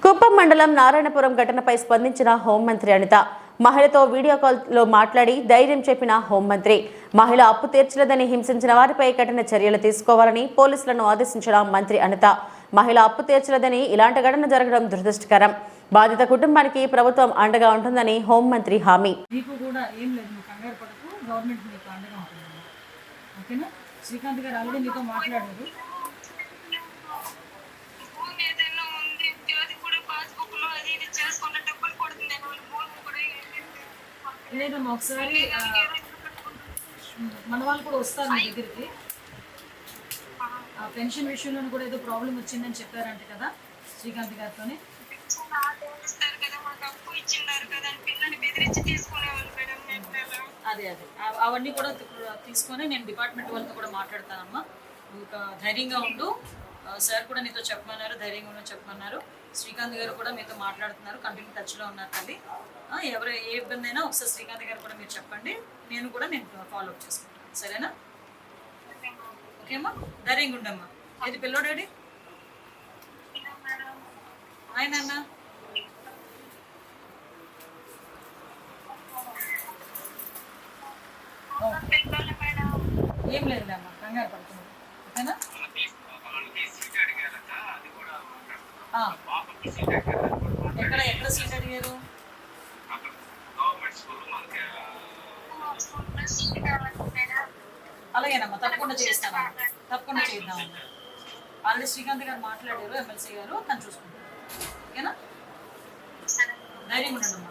కుప్పం మండలం నారాయణపురం ఘటనపై స్పందించిన హోంమంత్రి అనిత. మహిళతో వీడియో కాల్లో మాట్లాడి ధైర్యం చెప్పిన హోంమంత్రి. మహిళ అప్పు తీర్చలేదని హింసించిన వారిపై కఠిన చర్యలు తీసుకోవాలని పోలీసులను ఆదేశించిన మంత్రి అనిత. మహిళ అప్పు తీర్చలేదని ఇలాంటి ఘటన జరగడం దురదృష్టకరం. బాధిత కుటుంబానికి ప్రభుత్వం అండగా ఉంటుందని హోంమంత్రి హామీ. శ్రీకాంత్ గారు ఆల్రెడీ మీతో మాట్లాడారు. లేదమ్మా ఒకసారి మన వాళ్ళు కూడా వస్తారు మీ దగ్గరికి. ఆ. పెన్షన్ విషయంలో కూడా ఏదో ప్రాబ్లం వచ్చిందని చెప్పారంట కదా శ్రీకాంత్ గారితో. అదే అదే. అవ- అవన్నీ కూడా తీసుకొని నేను డిపార్ట్మెంట్ వాళ్ళతో కూడా మాట్లాడతానమ్మా. ఒక ధైర్యంగా ఉండు. సార్ కూడా నీతో చెప్పమన్నారు ధైర్యంగా ఉండని చెప్పమన్నారు. శ్రీకాంత్ గారు కూడా మీతో మాట్లాడుతున్నారు కంటిన్యూ టచ్లో ఉన్నారు తల్లి. ఎవరు ఏ ఇబ్బంది అయినా ఒకసారి శ్రీకాంత్ గారు కూడా మీరు చెప్పండి. నేను కూడా నేను ఫాలో అప్ చేసుకుంటాను. సరేనా? ఓకేమ్మా ధైర్యంగా ఉండమ్మా. ఏది పిల్లోడాడి పిల్లలు మేడం ఏం లేదులేమ్మా కంగారు పడుతున్నాడు ఓకేనా? ఎక్కడ ఎక్కడ సీట్ అడిగారు? అలాగేనమ్మా తప్పకుండా చేస్తాను. తప్పకుండా చేద్దాం ఆల్రెడీ శ్రీకాంత్ గారు మాట్లాడారు ఎమ్మెల్సీ గారు తను చూసుకుంటారు. ఓకేనా? ధైర్యం ఉండండి అమ్మా